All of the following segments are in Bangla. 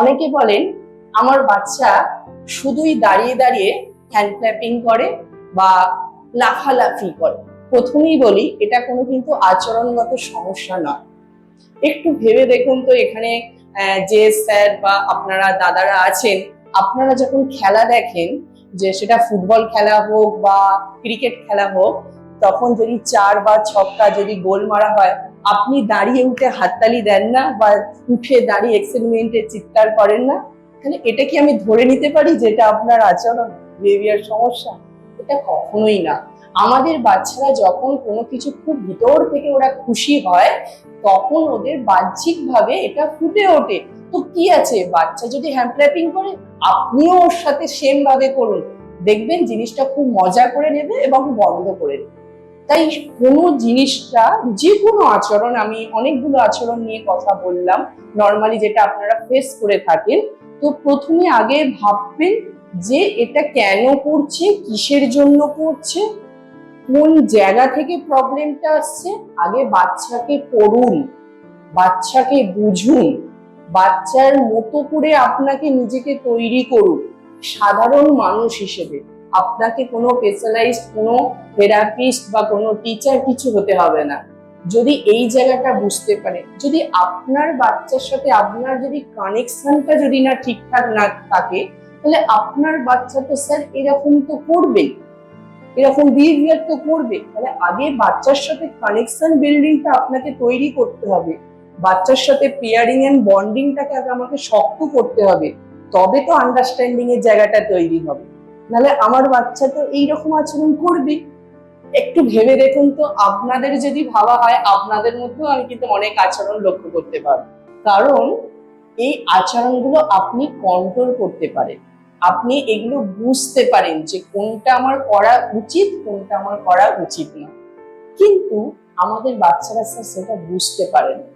অনেকে বলেন, আমার বাচ্চা শুধুই দাঁড়িয়ে দাঁড়িয়ে হ্যান্ড ক্ল্যাপিং করে বা লাফালাফি করে। প্রথমেই বলি, এটা কোনো কিন্তু আচরণগত সমস্যা নয়। একটু ভেবে দেখুন তো এখানে যে স্যার বা আপনারা দাদারা আছেন, আপনারা যখন খেলা দেখেন, যে সেটা ফুটবল খেলা হোক বা ক্রিকেট খেলা হোক, তখন যদি চার বা ছক্কা যদি গোল মারা হয় আপনি দাঁড়িয়ে উঠে হাততালি দেন না বা উঠে দাঁড়িয়ে এক্সপেরিমেন্টে চিৎকার করেন না, তাহলে এটা কি আমি ধরে নিতে পারি যে এটা আপনার আচরণ বিহেভিয়ার সমস্যা? এটা কখনোই না। আমাদের বাচ্চারা যখন কোনো কিছু খুব ভিতর থেকে ওরা খুশি হয়, তখন ওদের বাহ্যিকভাবে এটা ফুটে ওঠে। তো কি আছে? বাচ্চা যদি হ্যান্ড করে, আপনিও ওর সাথে সেম ভাবে করুন। দেখবেন জিনিসটা খুব মজা করে নেবে এবং বন্ধ করে দেবে তাই কোনো জিনিসটা, যে কোনো আচরণ, আমি অনেকগুলো আচরণ নিয়ে কথা বললাম নর্মালি যেটা আপনারা ফেস করে থাকেন, তো প্রথমে আগে ভাববেন যে এটা কেন করছে, কিসের জন্য করছে, কোন জায়গা থেকে প্রবলেমটা আসছে, আগে বাচ্চাকে পড়ুন, বাচ্চাকে বুঝুন, বাচ্চার মতো করে আপনাকে নিজেকে তৈরি করুন, সাধারণ মানুষ হিসেবে। আপনাকে কোনো স্পেশালাইজড কোনো থেরাপিস্ট বা কোনো টিচার কিছু হতে হবে না। যদি এই জায়গাটা বুঝতে পারে, যদি আপনার বাচ্চার সাথে আপনার যদি কানেকশনটা যদি না ঠিকঠাক না থাকে, তাহলে আপনার বাচ্চা তো স্যার এরকম তো করবেই এরকম বিহেভিয়ার তো করবে। তাহলে আগে বাচ্চার সাথে কানেকশন বিল্ডিংটা আপনাকে তৈরি করতে হবে। বাচ্চার সাথে পেয়ারিং এন্ড বন্ডিংটাকে আগে আমাকে শক্ত করতে হবে। তবে তো আন্ডারস্ট্যান্ডিং এর জায়গাটা তৈরি হবে। নাহলে আমার বাচ্চা তো এইরকম আচরণ করবে। একটু ভেবে দেখুন তো, আপনাদের যদি ভাবা হয়, আপনাদের মধ্যেও আমি কিন্তু অনেক আচরণ লক্ষ্য করতে পারব। কারণ এই আচরণগুলো আপনি কন্ট্রোল করতে পারেন। আপনি এগুলো বুঝতে পারেন যে কোনটা আমার করা উচিত, কোনটা আমার করা উচিত না। কিন্তু আমাদের বাচ্চারা স্যার সেটা বুঝতে পারে না।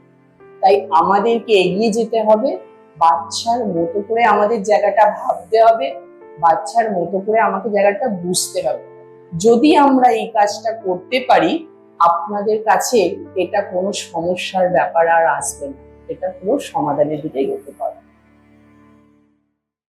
তাই আমাদেরকে এগিয়ে যেতে হবে, বাচ্চার মতো করে আমাদের জায়গাটা ভাবতে হবে। বাচ্চার মতো করে আমাকে জায়গাটা বুঝতে হবে। যদি আমরা এই কাজটা করতে পারি, আপনাদের কাছে এটা কোনো সমস্যার ব্যাপার আর আসবে না। এটা পুরো সমাধানের দিকে যেতে পারে